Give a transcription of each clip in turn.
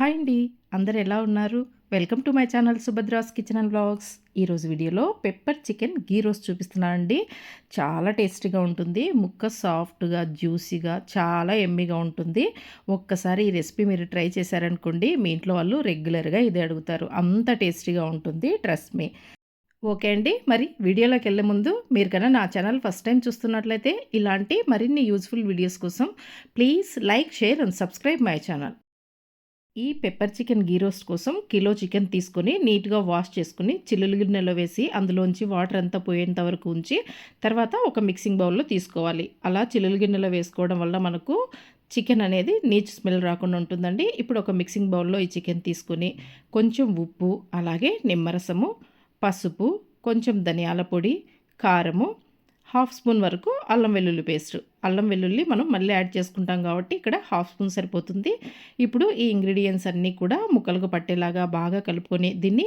Hi అండి. అందరు ఎలా ఉన్నారు? Welcome to my channel Subhadra's kitchen and blogs. ఈరోజు వీడియోలో పెప్పర్ చికెన్ గీ రోస్ట్ చూపిస్తున్నానండి. చాలా టేస్టీగా ఉంటుంది. ముక్క సాఫ్ట్గా జ్యూసీగా చాలా ఎమ్మిగా ఉంటుంది. ఒక్కసారి ఈ రెసిపీ మీరు ట్రై చేశారనుకోండి మీ ఇంట్లో వాళ్ళు రెగ్యులర్గా ఇది అడుగుతారు. అంత టేస్టీగా ఉంటుంది ట్రస్ట్ మీ. ఓకే అండి. మరి వీడియోలోకి వెళ్ళే ముందు మీరు కన్నా నా ఛానల్ ఫస్ట్ టైం చూస్తున్నట్లయితే ఇలాంటి మరిన్ని యూజ్ఫుల్ వీడియోస్ కోసం please like share and subscribe my channel. ఈ పెప్పర్ చికెన్ గీ రోస్ట్ కోసం కిలో చికెన్ తీసుకొని నీట్గా వాష్ చేసుకుని చిల్లులు గిన్నెలో వేసి అందులోంచి వాటర్ అంతా పోయేంత వరకు ఉంచి తర్వాత ఒక మిక్సింగ్ బౌల్లో తీసుకోవాలి. అలా చిల్లులు గిన్నెలో వేసుకోవడం వల్ల మనకు చికెన్ అనేది నీచు స్మెల్ రాకుండా ఉంటుందండి. ఇప్పుడు ఒక మిక్సింగ్ బౌల్లో ఈ చికెన్ తీసుకొని కొంచెం ఉప్పు అలాగే నిమ్మరసము పసుపు కొంచెం ధనియాల పొడి కారము హాఫ్ స్పూన్ వరకు అల్లం వెల్లుల్లి పేస్ట్. అల్లం వెల్లుల్లి మనం మళ్ళీ యాడ్ చేసుకుంటాం కాబట్టి ఇక్కడ హాఫ్ స్పూన్ సరిపోతుంది. ఇప్పుడు ఈ ఇంగ్రీడియంట్స్ అన్నీ కూడా ముక్కలకు పట్టేలాగా బాగా కలుపుకొని దీన్ని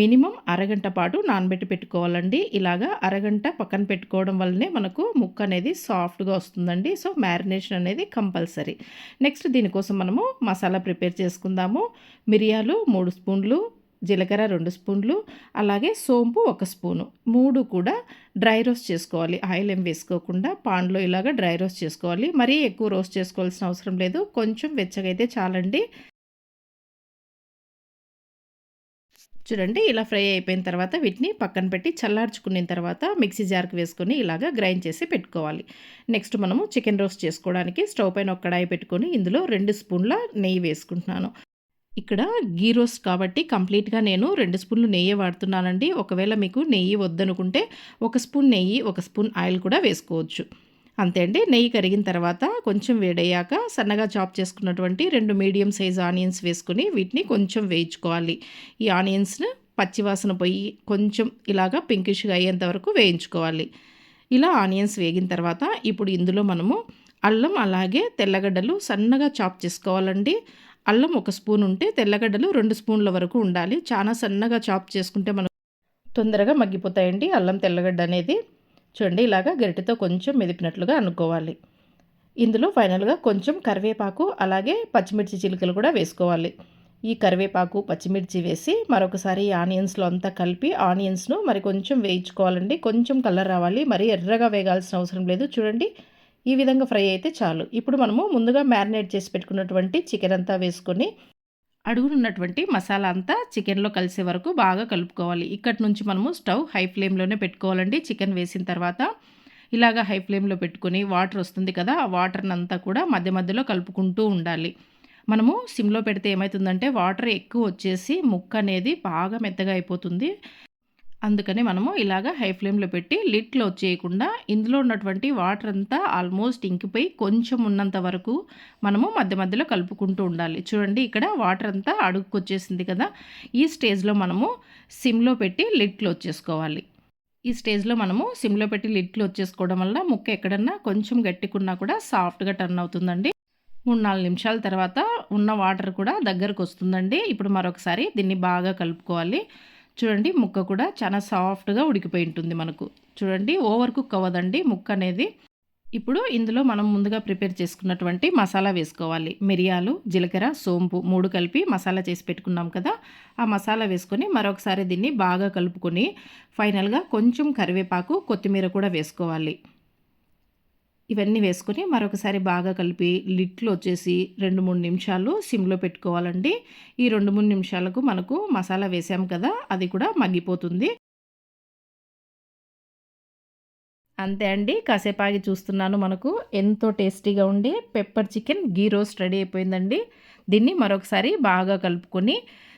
మినిమం అరగంట పాటు నానబెట్టి పెట్టుకోవాలండి. ఇలాగా అరగంట పక్కన పెట్టుకోవడం వల్లనే మనకు ముక్క అనేది సాఫ్ట్గా వస్తుందండి. సో మ్యారినేషన్ అనేది కంపల్సరీ. నెక్స్ట్ దీనికోసం మనము మసాలా ప్రిపేర్ చేసుకుందాము. మిరియాలు మూడు స్పూన్లు జీలకర్ర రెండు స్పూన్లు అలాగే సోంపు ఒక స్పూను. మూడు కూడా డ్రై రోస్ట్ చేసుకోవాలి. ఆయిల్ ఏం వేసుకోకుండా పాన్లో ఇలాగ డ్రై రోస్ట్ చేసుకోవాలి. మరీ ఎక్కువ రోస్ట్ చేసుకోవాల్సిన అవసరం లేదు. కొంచెం వెచ్చగా అయితే చాలండి. చూడండి ఇలా ఫ్రై అయిపోయిన తర్వాత వీటిని పక్కన పెట్టి చల్లార్చుకున్న తర్వాత మిక్సీ జార్కి వేసుకొని ఇలాగ గ్రైండ్ చేసి పెట్టుకోవాలి. నెక్స్ట్ మనము చికెన్ రోస్ట్ చేసుకోవడానికి స్టవ్ పైన ఒక కడాయి పెట్టుకొని ఇందులో రెండు స్పూన్ల నెయ్యి వేసుకుంటున్నాను. ఇక్కడ గీ రోస్ట్ కాబట్టి కంప్లీట్గా నేను రెండు స్పూన్లు నెయ్యి వాడుతున్నానండి. ఒకవేళ మీకు నెయ్యి వద్దనుకుంటే ఒక స్పూన్ నెయ్యి ఒక స్పూన్ ఆయిల్ కూడా వేసుకోవచ్చు. అంతే అండి. నెయ్యి కరిగిన తర్వాత కొంచెం వేడయ్యాక సన్నగా చాప్ చేసుకున్నటువంటి రెండు మీడియం సైజ్ ఆనియన్స్ వేసుకుని వీటిని కొంచెం వేయించుకోవాలి. ఈ ఆనియన్స్ను పచ్చివాసన పోయి కొంచెం ఇలాగా పింకిష్గా అయ్యేంత వరకు వేయించుకోవాలి. ఇలా ఆనియన్స్ వేగిన తర్వాత ఇప్పుడు ఇందులో మనము అల్లం అలాగే తెల్లగడ్డలు సన్నగా చాప్ చేసుకోవాలండి. అల్లం ఒక స్పూన్ ఉంటే తెల్లగడ్డలు రెండు స్పూన్ల వరకు ఉండాలి. చాలా సన్నగా చాప్ చేసుకుంటే మనం తొందరగా మగ్గిపోతాయండి అల్లం తెల్లగడ్డ అనేది. చూడండి ఇలాగా గరిటెతో కొంచెం మెదిపినట్లుగా అనుకోవాలి. ఇందులో ఫైనల్గా కొంచెం కరివేపాకు అలాగే పచ్చిమిర్చి చిలుకలు కూడా వేసుకోవాలి. ఈ కరివేపాకు పచ్చిమిర్చి వేసి మరొకసారి ఆనియన్స్లో అంతా కలిపి ఆనియన్స్ను మరి కొంచెం వేయించుకోవాలండి. కొంచెం కలర్ రావాలి. మరి ఎర్రగా వేగాల్సిన అవసరం లేదు. చూడండి ఈ విధంగా ఫ్రై అయితే చాలు. ఇప్పుడు మనము ముందుగా మ్యారినేట్ చేసి పెట్టుకున్నటువంటి చికెన్ అంతా వేసుకొని అడుగునున్నటువంటి మసాలా అంతా చికెన్లో కలిసే వరకు బాగా కలుపుకోవాలి. ఇక్కడి నుంచి మనము స్టవ్ హై ఫ్లేమ్లోనే పెట్టుకోవాలండి. చికెన్ వేసిన తర్వాత ఇలాగ హై ఫ్లేమ్లో పెట్టుకొని వాటర్ వస్తుంది కదా ఆ వాటర్ని అంతా కూడా మధ్య మధ్యలో కలుపుకుంటూ ఉండాలి. మనము సిమ్లో పెడితే ఏమవుతుందంటే వాటర్ ఎక్కువ వచ్చేసి ముక్క అనేది బాగా మెత్తగా అయిపోతుంది. అందుకని మనము ఇలాగ హై ఫ్లేమ్లో పెట్టి లిట్ క్లోజ్ చేయకుండా ఇందులో ఉన్నటువంటి వాటర్ అంతా ఆల్మోస్ట్ ఇంకిపోయి కొంచెం ఉన్నంత వరకు మనము మధ్య మధ్యలో కలుపుకుంటూ ఉండాలి. చూడండి ఇక్కడ వాటర్ అంతా అడుగుకొచ్చేసింది కదా. ఈ స్టేజ్లో మనము సిమ్లో పెట్టి లిట్ క్లోజ్ చేసుకోవాలి. ఈ స్టేజ్లో మనము సిమ్లో పెట్టి లిడ్ క్లోజ్ చేసుకోవడం వల్ల ముక్క ఎక్కడన్నా కొంచెం గట్టికున్నా కూడా సాఫ్ట్గా టర్న్ అవుతుందండి. మూడు నాలుగు నిమిషాల తర్వాత ఉన్న వాటర్ కూడా దగ్గరకు వస్తుందండి. ఇప్పుడు మరొకసారి దీన్ని బాగా కలుపుకోవాలి. చూడండి ముక్క కూడా చాలా సాఫ్ట్గా ఉడికిపోయి ఉంటుంది మనకు. చూడండి ఓవర్ కుక్ అవ్వదండి. ముక్క అనేది ఇప్పుడు ఇందులో మనం ముందుగా ప్రిపేర్ చేసుకున్నటువంటి మసాలా వేసుకోవాలి. మిరియాలు జీలకర్ర సోంపు మూడు కలిపి మసాలా చేసి పెట్టుకున్నాం కదా ఆ మసాలా వేసుకొని మరొకసారి దీన్ని బాగా కలుపుకొని ఫైనల్గా కొంచెం కరివేపాకు కొత్తిమీర కూడా వేసుకోవాలి. ఇవన్నీ వేసుకొని మరొకసారి బాగా కలిపి లిట్లు వచ్చేసి రెండు మూడు నిమిషాలు సిమ్లో పెట్టుకోవాలండి. ఈ రెండు మూడు నిమిషాలకు మనకు మసాలా వేసాం కదా అది కూడా మగ్గిపోతుంది. అంతే అండి. కాసేపు ఆగి చూస్తున్నాను మనకు. ఎంతో టేస్టీగా ఉండి pepper chicken ghee roast ready అయిపోయిందండి. దీన్ని మరొకసారి బాగా కలుపుకొని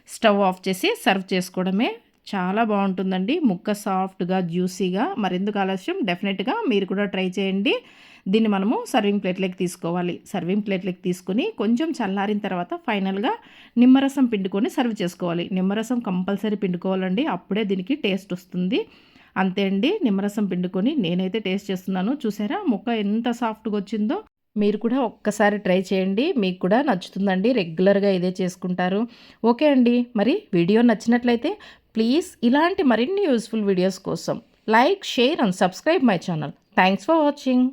స్టవ్ ఆఫ్ చేసి సర్వ్ చేసుకోవడమే చాలా బాగుంటుందండి. ముక్క సాఫ్ట్గా జ్యూసీగా. మరెందుకు ఆలస్యం? డెఫినెట్గా మీరు కూడా ట్రై చేయండి. దీన్ని మనము సర్వింగ్ ప్లేట్లోకి తీసుకోవాలి. సర్వింగ్ ప్లేట్లోకి తీసుకొని కొంచెం చల్లారిన తర్వాత ఫైనల్గా నిమ్మరసం పిండుకొని సర్వ్ చేసుకోవాలి. నిమ్మరసం కంపల్సరీ పిండుకోవాలండి. అప్పుడే దీనికి టేస్ట్ వస్తుంది. అంతే అండి. నిమ్మరసం పిండుకొని నేనైతే టేస్ట్ చేస్తున్నాను. చూసారా? ముక్క ఎంత సాఫ్ట్గా వచ్చిందో. మీరు కూడా ఒక్కసారి ట్రై చేయండి. మీకు కూడా నచ్చుతుందండి. రెగ్యులర్గా ఇదే చేసుకుంటారు. ఓకే అండి. మరి వీడియో నచ్చినట్లయితే ప్లీజ్ ఇలాంటి మరిన్ని యూస్ఫుల్ వీడియోస్ కోసం like share and subscribe my channel thanks for watching